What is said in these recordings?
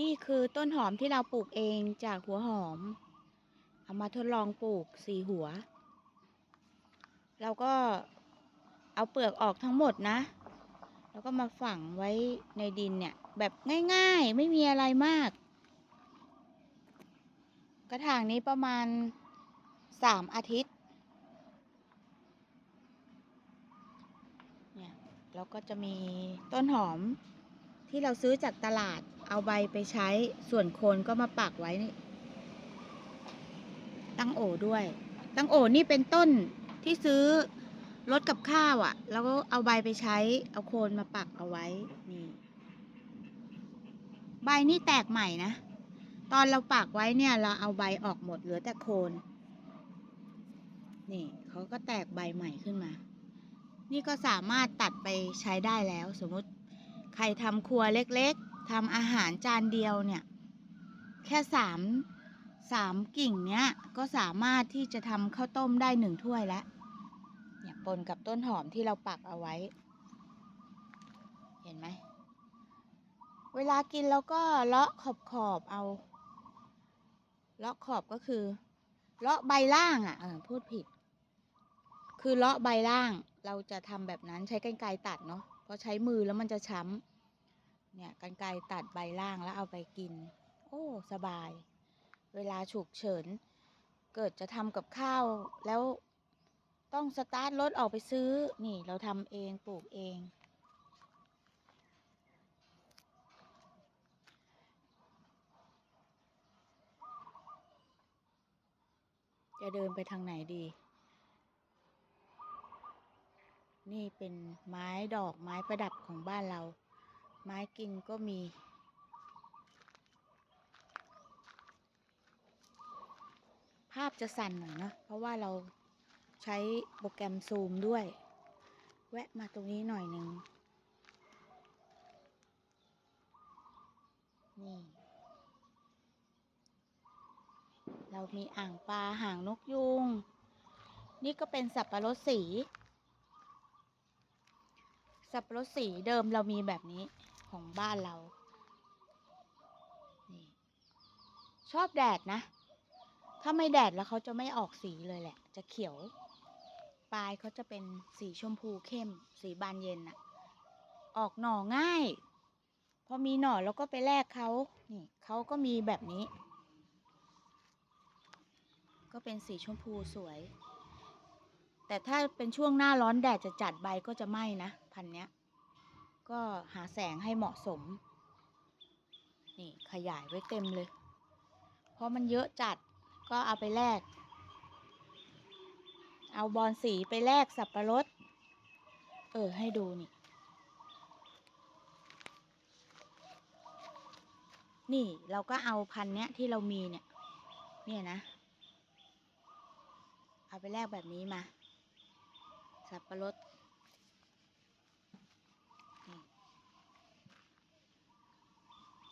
นี่คือต้นหอมที่เราปลูกเองจากหัวหอม เอามาทดลองปลูกสี่หัว เราก็เอาเปลือกออกทั้งหมดนะ แล้วก็มาฝังไว้ในดินเนี่ย แบบง่ายๆ ไม่มีอะไรมาก กระถางนี้ประมาณสามอาทิตย์เนี่ยแล้วก็จะมีต้นหอมที่เราซื้อจากตลาด เอาใบไปใช้ส่วนโคนก็มาปักไว้นี่ตั้งโอด้วย ตั้งโอนี่เป็นต้นที่ซื้อรถกับข้าวอะ่ะ แล้วก็เอาใบไปใช้ เอาโคนมาปักเอาไว้นี่ ใบนี่แตกใหม่นะ ตอนเราปักไว้เนี่ย เราเอาใบออกหมดเหลือแต่โคน นี่เขาก็แตกใบใหม่ขึ้นมา นี่ก็สามารถตัดไปใช้ได้แล้ว สมมติใครทำครัวเล็กๆ ทำอาหารจานเดียวเนี่ย แค่สามสามกิ่งเนี้ย ก็สามารถที่จะทำข้าวต้มได้หนึ่งถ้วยแล้วเนี่ยปนกับต้นหอมที่เราปักเอาไว้ เห็นไหม เวลากินเราก็เลาะขอบขอบเอา เลาะขอบก็คือ เลาะใบล่างอะพูดผิด คือเลาะใบล่าง เราจะทำแบบนั้นใช้กรรไกรตัดเนาะ เพราะใช้มือแล้วมันจะช้ำ เนี่ยกรรไกตัดใบล่างแล้วเอาไปกิน โอ้สบาย เวลาฉุกเฉิน เกิดจะทำกับข้าวแล้วต้องสตาร์ทรถออกไปซื้อ นี่เราทำเองปลูกเอง จะเดินไปทางไหนดี นี่เป็นไม้ดอกไม้ประดับของบ้านเรา ไม้กินก็มี ภาพจะสั่นหน่อยเนอะเพราะว่าเราใช้โปรแกรมซูมด้วย แวะมาตรงนี้หน่อยหนึ่งนี่ เรามีอ่างปลาหางนกยูงนี่ก็เป็นสับปะรดสี สับปะรดสีเดิมเรามีแบบนี้ ของบ้านเรานี่ชอบแดดนะ ถ้าไม่แดดแล้วเขาจะไม่ออกสีเลยแหละ จะเขียว ปลายเขาจะเป็นสีชมพูเข้ม สีบานเย็นอะออกหน่อง่าย พอมีหน่อแล้วก็ไปแลกเขานี่เขาก็มีแบบนี้ ก็เป็นสีชมพูสวย แต่ถ้าเป็นช่วงหน้าร้อนแดดจะจัดใบก็จะไหม้นะ พันเนี้ย ก็หาแสงให้เหมาะสม นี่ขยายไว้เต็มเลย เพราะมันเยอะจัดก็เอาไปแลก เอาบอลสีไปแลกสับปะรด เออ ให้ดูนี่ นี่เราก็เอาพันเนี้ยที่เรามีเนี่ย เนี่ยนะ เอาไปแลกแบบนี้มา สับปะรด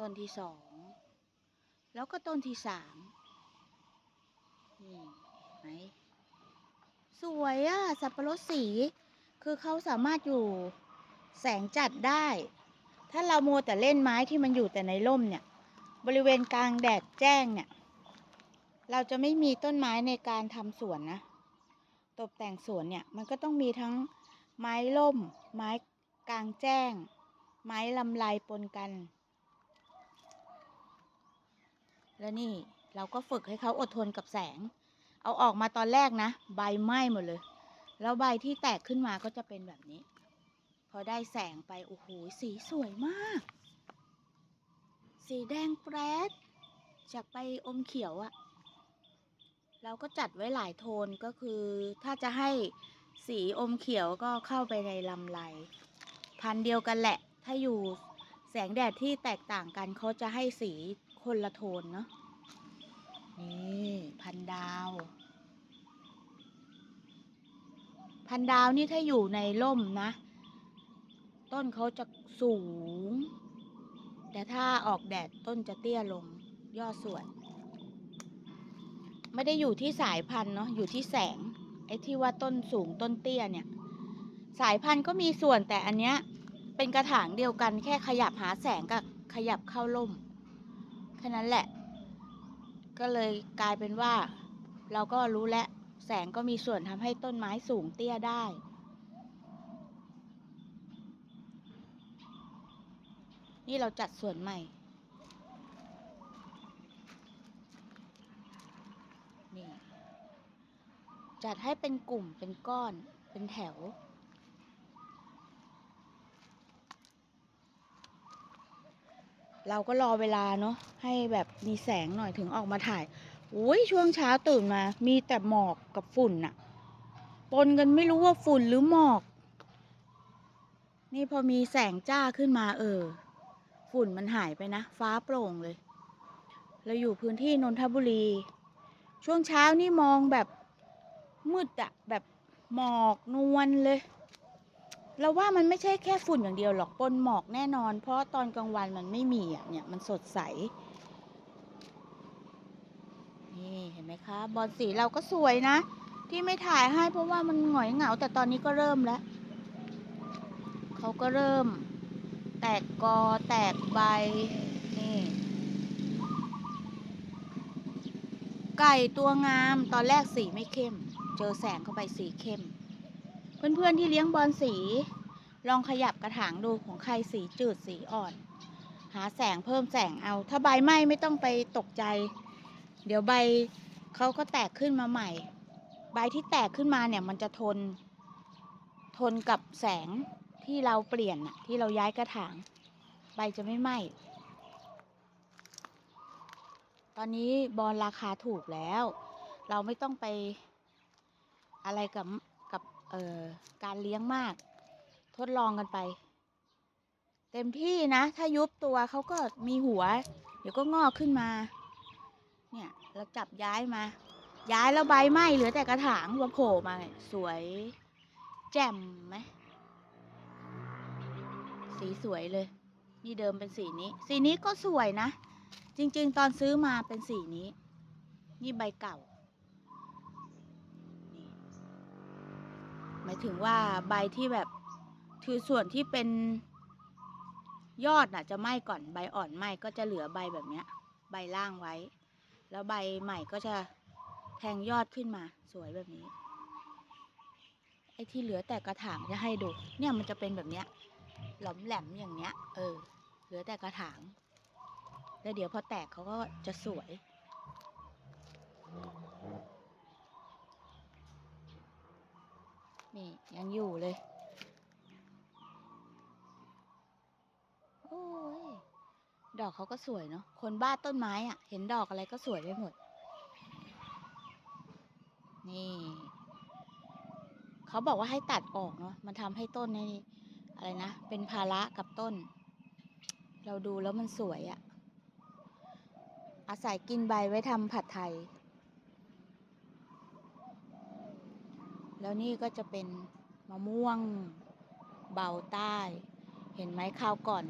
ต้นที่สองแล้วก็ต้นที่สามนี่ไหมสวยอะสับปะรดสี คือเขาสามารถอยู่แสงจัดได้ ถ้าเราโมแต่เล่นไม้ที่มันอยู่แต่ในร่มเนี่ย บริเวณกลางแดดแจ้งเนี่ย เราจะไม่มีต้นไม้ในการทำสวนนะ ตกแต่งสวนเนี่ย มันก็ต้องมีทั้งไม้ร่ม ไม้กลางแจ้ง ไม้ลำลายปนกัน แล้วนี่เราก็ฝึกให้เขาอดทนกับแสง เอาออกมาตอนแรกนะ ใบไหม้หมดเลย แล้วใบที่แตกขึ้นมาก็จะเป็นแบบนี้ พอได้แสงไป โอ้โห สีสวยมาก สีแดงแปรดจากใบอมเขียวอะเราก็จัดไว้หลายโทนก็คือถ้าจะให้สีอมเขียวก็เข้าไปในลำไร พันเดียวกันแหละ ถ้าอยู่ แสงแดดที่แตกต่างกันเขาจะให้สีคนละโทนเนาะนี่พันดาว พันดาวนี่ถ้าอยู่ในร่มนะ ต้นเขาจะสูง แต่ถ้าออกแดดต้นจะเตี้ยลงยอดสวยไม่ได้อยู่ที่สายพันธุ์เนาะอยู่ที่แสงไอ้ที่ว่าต้นสูงต้นเตี้ยเนี่ย สายพันธุ์ก็มีส่วนแต่อันเนี้ย เป็นกระถางเดียวกัน แค่ขยับหาแสงกับขยับเข้าร่มแค่นั้นแหละ ก็เลยกลายเป็นว่า เราก็รู้แล้วแสงก็มีส่วนทำให้ต้นไม้สูงเตี้ยได้ นี่เราจัดสวนใหม่ นี่ จัดให้เป็นกลุ่มเป็นก้อนเป็นแถว เราก็รอเวลาเนาะให้แบบมีแสงหน่อยถึงออกมาถ่ายอุ้ยช่วงเช้าตื่นมา มีแต่หมอกกับฝุ่นน่ะปนกันไม่รู้ว่าฝุ่นหรือหมอก นี่พอมีแสงจ้าขึ้นมาเออ ฝุ่นมันหายไปนะ ฟ้าโปร่งเลย เราอยู่พื้นที่นนทบุรี ช่วงเช้านี่มองแบบมืดอะแบบหมอกนวลเลย เราว่ามันไม่ใช่แค่ฝุ่นอย่างเดียวหรอกปนหมอกแน่นอน เพราะตอนกลางวันมันไม่มีอะเนี่ยมันสดใส นี่เห็นไหมคะ บอลสีเราก็สวยนะ ที่ไม่ถ่ายให้เพราะว่ามันหงอยเหงา แต่ตอนนี้ก็เริ่มแล้ว เขาก็เริ่ม แตกกอแตกใบ นี่ไก่ตัวงามตอนแรกสีไม่เข้ม เจอแสงเข้าไปสีเข้ม เพื่อนๆที่เลี้ยงบอลสี ลองขยับกระถางดูของใครสีจืดสีอ่อน หาแสงเพิ่มแสงเอา ถ้าใบไหม้ไม่ต้องไปตกใจ เดี๋ยวใบเขาก็แตกขึ้นมาใหม่ ใบที่แตกขึ้นมาเนี่ยมันจะทน ทนกับแสงที่เราเปลี่ยนน่ะที่เราย้ายกระถาง ใบจะไม่ไหม้ตอนนี้บอลราคาถูกแล้ว เราไม่ต้องไปอะไรกับ กับเอ่อการเลี้ยงมาก ทดลองกันไป เต็มที่นะ ถ้ายุบตัวเขาก็มีหัว เดี๋ยวก็งอกขึ้นมา เนี่ยเราจับย้ายมา ย้ายแล้วใบไหม้เหลือแต่กระถางมาโผล่มาสวยแจ่มไหมสีสวยเลย นี่เดิมเป็นสีนี้ สีนี้ก็สวยนะ จริง ๆ ตอนซื้อมาเป็นสีนี้ นี่ใบเก่า หมายถึงว่าใบที่แบบคือส่วนที่เป็นยอดน่ะ จะไหม้ก่อนใบอ่อนไหม้ก็จะเหลือใบแบบเนี้ย ใบล่างไว้ แล้วใบใหม่ก็จะแทงยอดขึ้นมาสวยแบบนี้ไอ้ที่เหลือแต่กระถางจะให้ดู เนี่ยมันจะเป็นแบบเนี้ยหลอมแหลมอย่างเนี้ย เออ เหลือแต่กระถาง แล้วเดี๋ยวพอแตกเขาก็จะสวย นี่ยังอยู่เลย โอ้ย ดอกเขาก็สวยเนาะ คนบ้าต้นไม้อะเห็นดอกอะไรก็สวยไปหมด นี่ เขาบอกว่าให้ตัดออกเนาะ มันทำให้ต้นนี่อะไรนะ เป็นภาระกับต้น เราดูแล้วมันสวยอะอาศัยกินใบไว้ทำผัดไทย แล้วนี่ก็จะเป็นมะม่วงเบาใต้ เห็นไหมคราวก่อน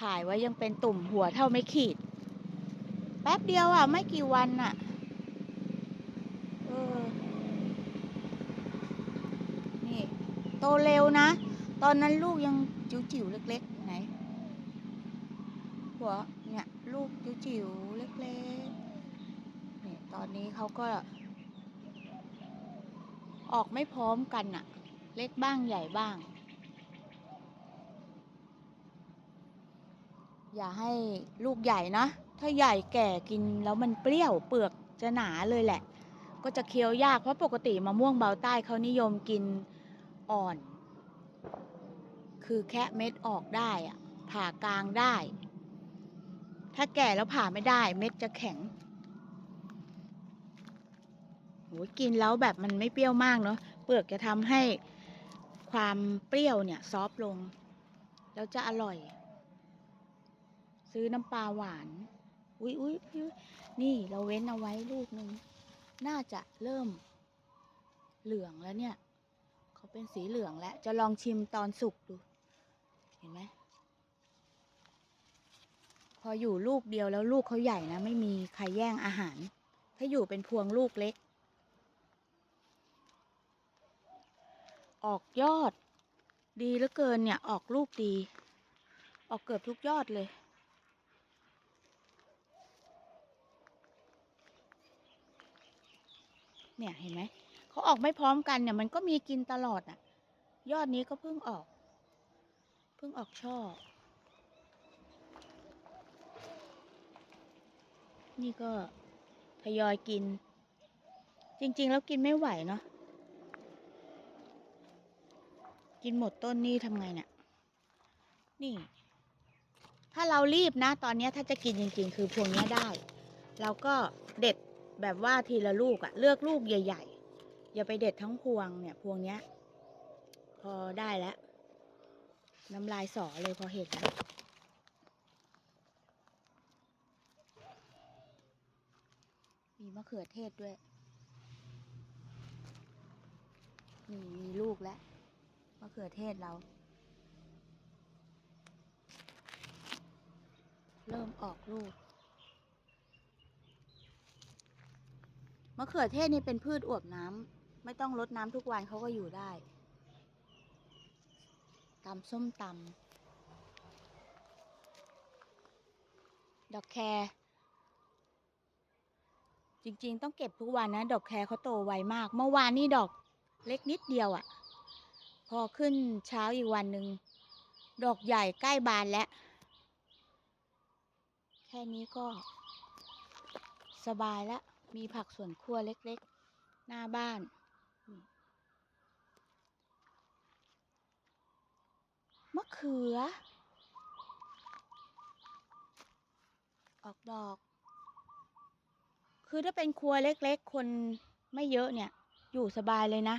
ถ่ายไว้ยังเป็นตุ่มหัวเท่าไม่ขีด แป๊บเดียวอะ ไม่กี่วันอะเออนี่ โตเร็วนะ ตอนนั้นลูกยังจิ๋วๆ เล็กๆ ไหน หัวเนี่ย ลูกจิ๋วๆ เล็กๆนี่ตอนนี้เขาก็ ออกไม่พร้อมกันอะเล็กบ้างใหญ่บ้าง อย่าให้ลูกใหญ่นะ ถ้าใหญ่แก่กินแล้วมันเปรี้ยวเปลือกจะหนาเลยแหละ ก็จะเคี้ยวยากเพราะปกติมะม่วงเบาใต้เขานิยมกินอ่อน คือแคะเม็ดออกได้อะผ่ากลางได้ ถ้าแก่แล้วผ่าไม่ได้เม็ดจะแข็ง กินแล้วแบบมันไม่เปรี้ยวมากเนาะเปลือกจะทำให้ความเปรี้ยวเนี่ย ซอฟลง แล้วจะอร่อย ซื้อน้ำปลาหวาน อุ๊ยอุ๊ยยนี่เราเว้นเอาไว้ลูกหนึ่งน่าจะเริ่มเหลืองแล้วเนี่ย เขาเป็นสีเหลืองแล้ว จะลองชิมตอนสุกดู เห็นไหมพออยู่ลูกเดียวแล้วลูกเขาใหญ่นะ ไม่มีใครแย่งอาหาร ถ้าอยู่เป็นพวงลูกเล็ก ออกยอด ดีเหลือเกินเนี่ยออกลูกดี ออกเกือบทุกยอดเลย เนี่ยเห็นไหมเขาออกไม่พร้อมกันเนี่ยมันก็มีกินตลอดอะ ยอดนี้ก็เพิ่งออก เพิ่งออกช่อ นี่ก็ทยอยกิน จริง ๆ แล้วกินไม่ไหวเนาะ กินหมดต้นนี่ทำไงเนี่ย นี่ ถ้าเรารีบนะ ตอนนี้ถ้าจะกินจริงๆ คือพวงนี้ได้ เราก็เด็ดแบบว่าทีละลูกอะเลือกลูกใหญ่ ๆ อย่าไปเด็ดทั้งพวงเนี่ย พวงนี้พอได้แล้ว น้ำลายสอเลยพอเห็นแล้วมีมะเขือเทศด้วย นี่มีลูกแล้วะเขือเทศเรา เริ่มออกลูกมะเขือเทศนี่เป็นพืชอวบน้ำไม่ต้องรดน้ำทุกวันเขาก็อยู่ได้ตำส้มตำดอกแครจริงๆ ต้องเก็บทุกวันนะ ดอกแครเขาโตไวมาก เมื่อวานนี่ดอกเล็กนิดเดียวอะ่ะ อขึ้นเช้าอีกวันหนึ่ง ดอกใหญ่ใกล้บานแล้ว แค่นี้ก็ สบายแล้ว มีผักสวนครัวเล็กๆ หน้าบ้าน มะเขือ ออกดอก คือถ้าเป็นครัวเล็กๆ คนไม่เยอะเนี่ย อยู่สบายเลยนะ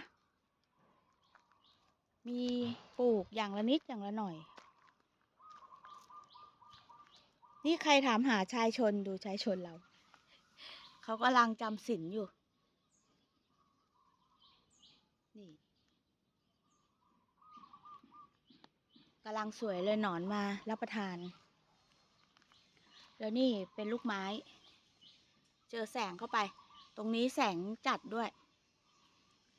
มีปลูกอย่างละนิดอย่างละหน่อย นี่ใครถามหาชายชนดูชายชนเรา เขากำลังจำศีลอยู่ นี่กำลังสวยเลยหนอนมารับประทาน แล้วนี่เป็นลูกไม้ เจอแสงเข้าไป ตรงนี้แสงจัดด้วย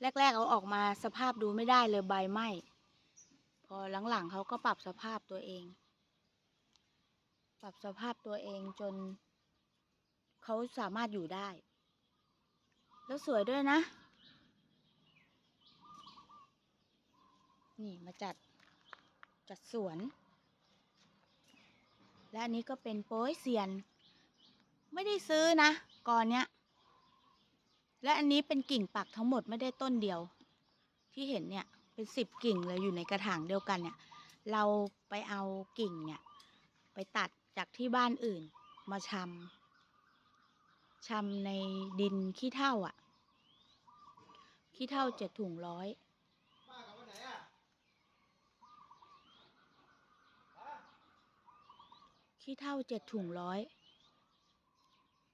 แรก ๆ เอาออกมาสภาพดูไม่ได้เลยใบไหม้พอหลังๆเขาก็ปรับสภาพตัวเอง ปรับสภาพตัวเองจนเขาสามารถอยู่ได้ แล้วสวยด้วยนะ นี่มาจัดจัดสวน และอันนี้ก็เป็นโป้ยเซียน ไม่ได้ซื้อนะก่อนเนี้ย และอันนี้เป็นกิ่งปักทั้งหมดไม่ได้ต้นเดียว ที่เห็นเนี่ยเป็นสิบกิ่งเลยอยู่ในกระถางเดียวกันเนี่ย เราไปเอากิ่งเนี่ย ไปตัดจากที่บ้านอื่นมาชำชำในดินขี้เถ้าอะขี้เถ้าเจ็ดถุงร้อยขี้เถ้าเจ็ดถุงร้อย